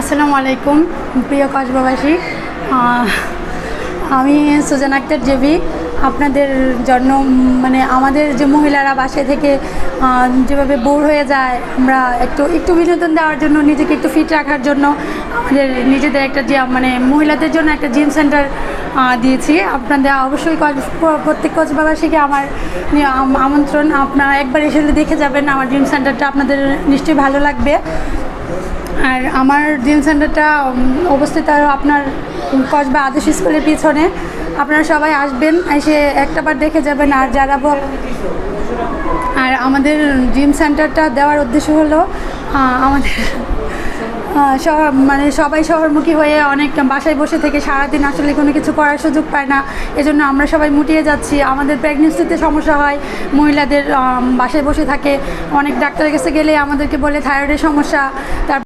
আসসালামু আলাইকুম, প্রিয় কসবাবাসী আমি সুজান আক্তার জেবি আপনাদের জন্য মানে আমাদের যে মহিলারা বাসায় থেকে যেভাবে বোর হয়ে যায়, আমরা একটু একটু বিনোদন দেওয়ার জন্য, নিজেকে একটু ফিট রাখার জন্য, আমাদের নিজেদের একটা যে মানে মহিলাদের জন্য একটা জিম সেন্টার দিয়েছি। আপনাদের অবশ্যই প্রত্যেক কচবাবাসীকে আমার আমন্ত্রণ। আপনারা একবার এসে দেখে যাবেন, আমার জিম সেন্টারটা আপনাদের নিশ্চয়ই ভালো লাগবে। আর আমার জিম সেন্টারটা অবস্থিত আপনার কসবা আদর্শ স্কুলের পিছনে। আপনারা সবাই আসবেন, এসে একটাবার দেখে যাবেন আর যারা আর আমাদের জিম সেন্টারটা দেওয়ার উদ্দেশ্য হলো আমাদের সব- মানে সবাই শহরমুখী হয়ে অনেক বাসায় বসে থেকে সারাদিন আসলে কোনো কিছু করার সুযোগ পায় না। এজন্য আমরা সবাই মুটিয়ে যাচ্ছি। আমাদের প্রেগনেন্সিতে সমস্যা হয়, মহিলাদের বাসায় বসে থাকে। অনেক ডাক্তারের কাছে গেলে আমাদেরকে বলে থাইরয়েডের সমস্যা তার